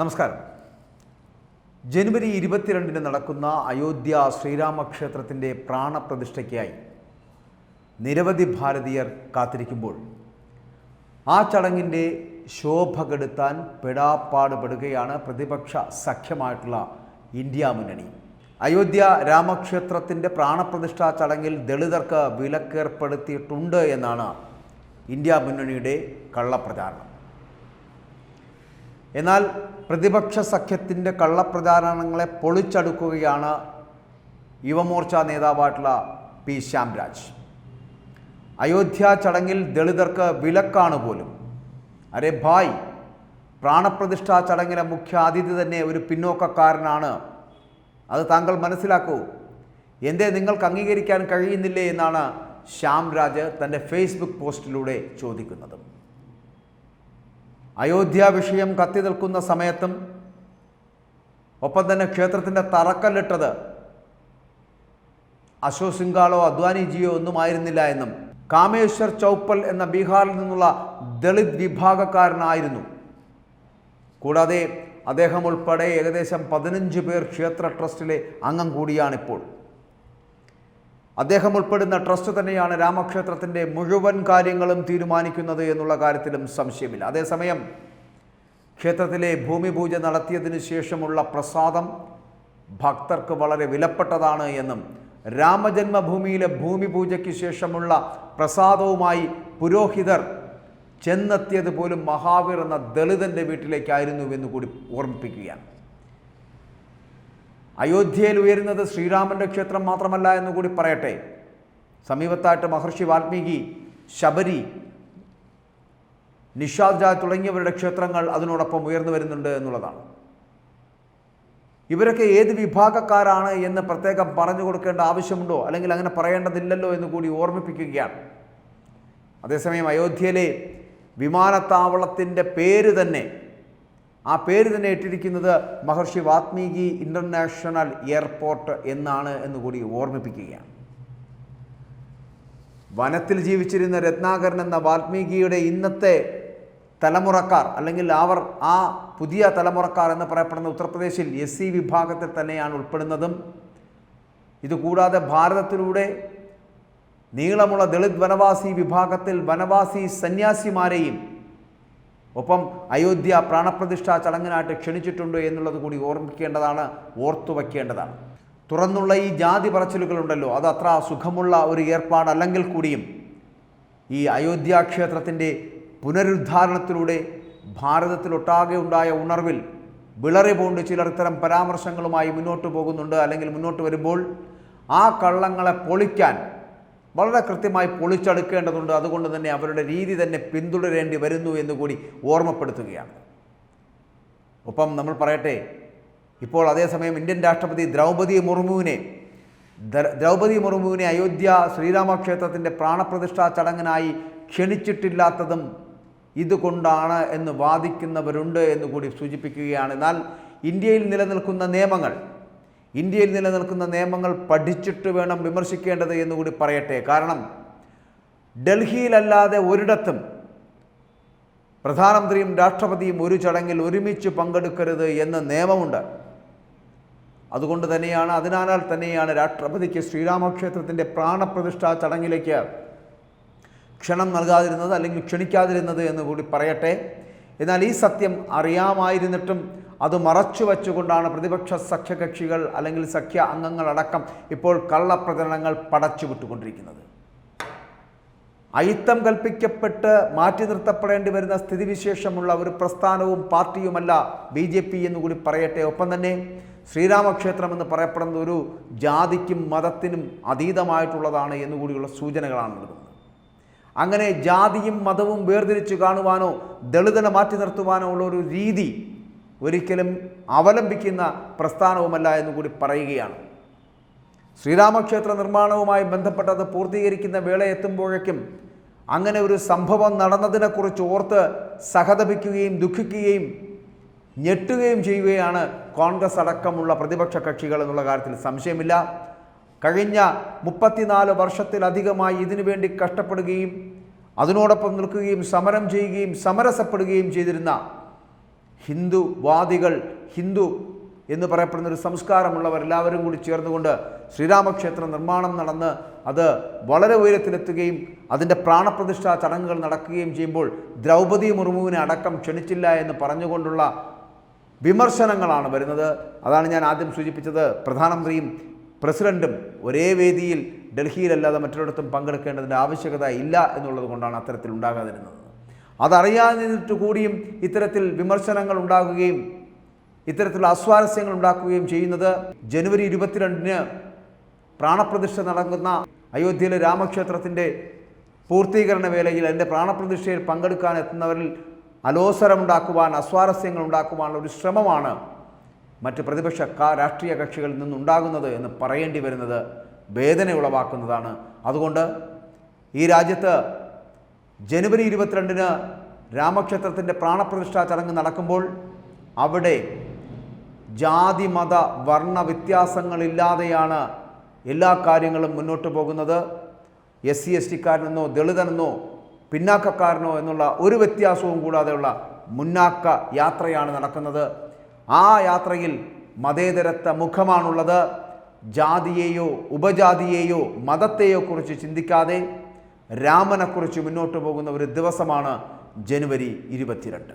നമസ്കാരം. ജനുവരി ഇരുപത്തിരണ്ടിന് നടക്കുന്ന അയോധ്യ ശ്രീരാമക്ഷേത്രത്തിന്റെ പ്രാണപ്രതിഷ്ഠയ്ക്കായി നിരവധി ഭാരതീയർ കാത്തിരിക്കുമ്പോൾ ആ ചടങ്ങിന്റെ ശോഭ കെടുത്താൻ പെടാപ്പാടുപെടുകയാണ് പ്രതിപക്ഷ സഖ്യമായിട്ടുള്ള ഇന്ത്യ മുന്നണി. അയോധ്യ രാമക്ഷേത്രത്തിന്റെ പ്രാണപ്രതിഷ്ഠാ ചടങ്ങിൽ ദളിതർക്ക് വിലക്കേർപ്പെടുത്തിയിട്ടുണ്ട് എന്നാണ് ഇന്ത്യ മുന്നണിയുടെ കള്ളപ്രചാരണം. എന്നാൽ പ്രതിപക്ഷ സഖ്യത്തിന്റെ കള്ളപ്രചാരണങ്ങളെ പൊളിച്ചടുക്കുകയാണ് യുവമോർച്ച നേതാവായിട്ടുള്ള പി ശ്യാംരാജ്. അയോധ്യ ചടങ്ങിൽ ദളിതർക്ക് വിലക്കാണ് പോലും. അരെ ഭായ് പ്രാണപ്രതിഷ്ഠാ ചടങ്ങിലെ മുഖ്യ അതിഥി തന്നെ ഒരു പിന്നോക്കക്കാരനാണ്. അത് താങ്കൾ മനസ്സിലാക്കൂ. എന്തേ നിങ്ങൾക്ക് അംഗീകരിക്കാൻ കഴിയുന്നില്ലേ എന്നാണ് ശ്യാംരാജ് തന്റെ ഫേസ്ബുക്ക് പോസ്റ്റിലൂടെ ചോദിക്കുന്നത്. അയോധ്യ വിഷയം കത്തി നിൽക്കുന്ന സമയത്തും ഒപ്പം തന്നെ ക്ഷേത്രത്തിന്റെ തറക്കല്ലിട്ടത് അശോക് സിംഗാളോ അദ്വാനിജിയോ ഒന്നും ആയിരുന്നില്ല എന്നും കാമേശ്വർ ചൗപ്പൽ എന്ന ബീഹാറിൽ നിന്നുള്ള ദളിത് വിഭാഗക്കാരനായിരുന്നു. കൂടാതെ അദ്ദേഹം ഉൾപ്പെടെ ഏകദേശം പതിനഞ്ച് പേർ ക്ഷേത്ര ട്രസ്റ്റിലെ അംഗം കൂടിയാണിപ്പോൾ. അദ്ദേഹം ഉൾപ്പെടുന്ന ട്രസ്റ്റ് തന്നെയാണ് രാമക്ഷേത്രത്തിന്റെ മുഴുവൻ കാര്യങ്ങളും തീരുമാനിക്കുന്നത് എന്നുള്ള കാര്യത്തിലും സംശയമില്ല. അതേസമയം ക്ഷേത്രത്തിലെ ഭൂമി പൂജ നടത്തിയതിനു ശേഷമുള്ള പ്രസാദം ഭക്തർക്ക് വളരെ വിലപ്പെട്ടതാണ് എന്നും രാമജന്മഭൂമിയിലെ ഭൂമി പൂജയ്ക്ക് ശേഷമുള്ള പ്രസാദവുമായി പുരോഹിതർ ചെന്നെത്തിയത് പോലും മഹാവീർ എന്ന ദളിതന്റെ വീട്ടിലേക്കായിരുന്നുവെന്ന് കൂടി ഓർമ്മിപ്പിക്കുകയാണ്. അയോധ്യയിൽ ഉയരുന്നത് ശ്രീരാമന്റെ ക്ഷേത്രം മാത്രമല്ല എന്ന് കൂടി പറയട്ടെ. സമീപത്തായിട്ട് മഹർഷി വാൽമീകി ശബരി നിഷാദ് ജാ തുടങ്ങിയവരുടെ ക്ഷേത്രങ്ങൾ അതിനോടൊപ്പം ഉയർന്നു വരുന്നുണ്ട് എന്നുള്ളതാണ്. ഇവരൊക്കെ ഏത് വിഭാഗക്കാരാണ് എന്ന് പ്രത്യേകം പറഞ്ഞു കൊടുക്കേണ്ട ആവശ്യമുണ്ടോ? അല്ലെങ്കിൽ അങ്ങനെ പറയേണ്ടതില്ലല്ലോ എന്ന് കൂടി ഓർമ്മിപ്പിക്കുകയാണ്. അതേസമയം അയോധ്യയിലെ വിമാനത്താവളത്തിന്റെ പേര് തന്നെ ആ പേര് തന്നെ ഇട്ടിരിക്കുന്നത് മഹർഷി വാത്മീകി ഇന്റർനാഷണൽ എയർപോർട്ട് എന്നാണ് എന്ന് കൂടി ഓർമ്മിപ്പിക്കുകയാണ്. വനത്തിൽ ജീവിച്ചിരുന്ന രത്നാകരൻ എന്ന വാത്മീകിയുടെ ഇന്നത്തെ തലമുറക്കാർ അല്ലെങ്കിൽ അവർ ആ പുതിയ തലമുറക്കാർ എന്ന് പറയപ്പെടുന്ന ഉത്തർപ്രദേശിൽ എസ് സി വിഭാഗത്തിൽ തന്നെയാണ് ഉൾപ്പെടുന്നതും. ഇതുകൂടാതെ ഭാരതത്തിലൂടെ നീളമുള്ള ദളിത് വനവാസി വിഭാഗത്തിൽ വനവാസി സന്യാസിമാരെയും ഒപ്പം അയോധ്യ പ്രാണപ്രതിഷ്ഠാ ചടങ്ങിനായിട്ട് ക്ഷണിച്ചിട്ടുണ്ട് എന്നുള്ളത് കൂടി ഓർമ്മിക്കേണ്ടതാണ് ഓർത്തു വയ്ക്കേണ്ടതാണ് തുറന്നുള്ള ഈ ജാതി പറച്ചിലുകളുണ്ടല്ലോ അത് അത്ര സുഖമുള്ള ഒരു ഏർപ്പാടല്ലെങ്കിൽ കൂടിയും ഈ അയോധ്യ ക്ഷേത്രത്തിന്റെ പുനരുദ്ധാരണത്തിലൂടെ ഭാരതത്തിലൊട്ടാകെ ഉണ്ടായ ഉണർവിൽ വിളറി പോണ്ട് ചിലർ ഇത്തരം പരാമർശങ്ങളുമായി മുന്നോട്ട് പോകുന്നുണ്ട് അല്ലെങ്കിൽ മുന്നോട്ട് വരുമ്പോൾ ആ കള്ളങ്ങളെ പൊളിക്കാൻ വളരെ കൃത്യമായി പൊളിച്ചെടുക്കേണ്ടതുണ്ട്. അതുകൊണ്ട് തന്നെ അവരുടെ രീതി തന്നെ പിന്തുടരേണ്ടി വരുന്നു എന്ന് കൂടി ഓർമ്മപ്പെടുത്തുകയാണ്. ഒപ്പം നമ്മൾ പറയട്ടെ ഇപ്പോൾ അതേസമയം ഇന്ത്യൻ രാഷ്ട്രപതി ദ്രൗപദി മുർമുവിനെ ദ്രൗപതി മുർമുവിനെ അയോധ്യ ശ്രീരാമക്ഷേത്രത്തിന്റെ പ്രാണപ്രതിഷ്ഠാ ചടങ്ങിനായി ക്ഷണിച്ചിട്ടില്ലാത്തതും ഇതുകൊണ്ടാണ് എന്ന് വാദിക്കുന്നവരുണ്ട് എന്ന് കൂടി സൂചിപ്പിക്കുകയാണ്. എന്നാൽ ഇന്ത്യയിൽ നിലനിൽക്കുന്ന നിയമങ്ങൾ ഇന്ത്യയിൽ നിലനിൽക്കുന്ന നിയമങ്ങൾ പഠിച്ചിട്ട് വേണം വിമർശിക്കേണ്ടത് എന്നുകൂടി പറയട്ടെ. കാരണം ഡൽഹിയിലല്ലാതെ ഒരിടത്തും പ്രധാനമന്ത്രിയും രാഷ്ട്രപതിയും ഒരു ചടങ്ങിൽ ഒരുമിച്ച് പങ്കെടുക്കരുത് എന്ന നിയമമുണ്ട്. അതുകൊണ്ട് തന്നെയാണ് അതിനാലാൽ തന്നെയാണ് രാഷ്ട്രപതിക്ക് ശ്രീരാമക്ഷേത്രത്തിന്റെ പ്രാണപ്രതിഷ്ഠാ ചടങ്ങിലേക്ക് ക്ഷണം നൽകാതിരുന്നത് അല്ലെങ്കിൽ ക്ഷണിക്കാതിരുന്നത് എന്ന് കൂടി പറയട്ടെ. എന്നാൽ ഈ സത്യം അറിയാമായിരുന്നിട്ടും അത് മറച്ചു വച്ചുകൊണ്ടാണ് പ്രതിപക്ഷ സഖ്യകക്ഷികൾ അല്ലെങ്കിൽ സഖ്യ അംഗങ്ങളടക്കം ഇപ്പോൾ കള്ളപ്രചരണങ്ങൾ പടച്ചുവിട്ടുകൊണ്ടിരിക്കുന്നത് അയിത്തം കൽപ്പിക്കപ്പെട്ട് മാറ്റി നിർത്തപ്പെടേണ്ടി വരുന്ന സ്ഥിതിവിശേഷമുള്ള ഒരു പ്രസ്ഥാനവും പാർട്ടിയുമല്ല ബി ജെ പി എന്നുകൂടി പറയട്ടെ. ഒപ്പം തന്നെ ശ്രീരാമക്ഷേത്രം എന്ന് പറയപ്പെടുന്ന ഒരു ജാതിക്കും മതത്തിനും അതീതമായിട്ടുള്ളതാണ് എന്നുകൂടിയുള്ള സൂചനകളാണ് നൽകുന്നത്. അങ്ങനെ ജാതിയും മതവും വേർതിരിച്ച് കാണുവാനോ ദളിതനെ മാറ്റി നിർത്തുവാനോ ഉള്ള ഒരു രീതി ഒരിക്കലും അവലംബിക്കുന്ന പ്രസ്ഥാനവുമല്ല എന്നുകൂടി പറയുകയാണ്. ശ്രീരാമക്ഷേത്ര നിർമ്മാണവുമായി ബന്ധപ്പെട്ടത് പൂർത്തീകരിക്കുന്ന വേള എത്തുമ്പോഴേക്കും അങ്ങനെ ഒരു സംഭവം നടന്നതിനെക്കുറിച്ച് ഓർത്ത് സഹതപിക്കുകയും ദുഃഖിക്കുകയും ഞെട്ടുകയും ചെയ്യുകയാണ് കോൺഗ്രസ് അടക്കമുള്ള പ്രതിപക്ഷ കക്ഷികൾ എന്നുള്ള കാര്യത്തിൽ സംശയമില്ല. കഴിഞ്ഞ മുപ്പത്തിനാല് വർഷത്തിലധികമായി ഇതിനു വേണ്ടി കഷ്ടപ്പെടുകയും അതിനോടൊപ്പം നിൽക്കുകയും സമരം ചെയ്യുകയും സമരസപ്പെടുകയും ചെയ്തിരുന്ന ഹിന്ദുവാദികൾ ഹിന്ദു എന്ന് പറയപ്പെടുന്ന ഒരു സംസ്കാരമുള്ളവർ എല്ലാവരും കൂടി ചേർന്നുകൊണ്ട് ശ്രീരാമക്ഷേത്ര നിർമ്മാണം നടന്ന് അത് വളരെ ഉയരത്തിലെത്തുകയും അതിന്റെ പ്രാണപ്രതിഷ്ഠാ ചടങ്ങുകൾ നടക്കുകയും ചെയ്യുമ്പോൾ ദ്രൗപദി മുർമുവിനെ അടക്കം ക്ഷണിച്ചില്ല എന്ന് പറഞ്ഞുകൊണ്ടുള്ള വിമർശനങ്ങളാണ് വരുന്നത്. അതാണ് ഞാൻ ആദ്യം സൂചിപ്പിച്ചത്. പ്രധാനമന്ത്രിയും പ്രസിഡന്റും ഒരേ വേദിയിൽ ഡൽഹിയിലല്ലാതെ മറ്റൊരിടത്തും പങ്കെടുക്കേണ്ടതിന്റെ ആവശ്യകത ഇല്ല എന്നുള്ളത് കൊണ്ടാണ് അത്തരത്തിൽ ഉണ്ടാകാതിരുന്നത്. അതറിയാതിരുന്നിട്ട് കൂടിയും ഇത്തരത്തിൽ വിമർശനങ്ങൾ ഉണ്ടാകുകയും ഇത്തരത്തിലുള്ള അസ്വാരസ്യങ്ങൾ ഉണ്ടാക്കുകയും ചെയ്യുന്നത് ജനുവരി ഇരുപത്തിരണ്ടിന് പ്രാണപ്രതിഷ്ഠ നടക്കുന്ന അയോധ്യയിലെ രാമക്ഷേത്രത്തിന്റെ പൂർത്തീകരണ വേളയിൽ അതിന്റെ പ്രാണപ്രതിഷ്ഠയിൽ പങ്കെടുക്കാൻ എത്തുന്നവരിൽ അലോസരമുണ്ടാക്കുവാൻ അസ്വാരസ്യങ്ങൾ ഉണ്ടാക്കുവാനുള്ള ഒരു ശ്രമമാണ് മറ്റ് പ്രതിപക്ഷ രാഷ്ട്രീയ കക്ഷികളിൽ നിന്നുണ്ടാകുന്നത് എന്ന് പറയേണ്ടി വരുന്നത് വേദന ഉളവാക്കുന്നതാണ് അതുകൊണ്ട് ഈ രാജ്യത്ത് ജനുവരി ഇരുപത്തിരണ്ടിന് രാമക്ഷേത്രത്തിന്റെ പ്രാണപ്രതിഷ്ഠാ ചടങ്ങ് നടക്കുമ്പോൾ അവിടെ ജാതി മത വർണ വ്യത്യാസങ്ങളില്ലാതെയാണ് എല്ലാ കാര്യങ്ങളും മുന്നോട്ട് പോകുന്നത്. എസ് സി എസ് ടിക്കാരനെന്നോ ദളിതനെന്നോ പിന്നാക്കക്കാരനോ എന്നുള്ള ഒരു വ്യത്യാസവും കൂടാതെയുള്ള മുന്നാക്ക യാത്രയാണ് നടക്കുന്നത്. ആ യാത്രയിൽ മതേതരത്വ മുഖമാണുള്ളത്. ജാതിയെയോ ഉപജാതിയെയോ മതത്തെയോ കുറിച്ച് ചിന്തിക്കാതെ രാമനെക്കുറിച്ച് മുന്നോട്ട് പോകുന്ന ഒരു ദിവസമാണ് ജനുവരി ഇരുപത്തിരണ്ട്.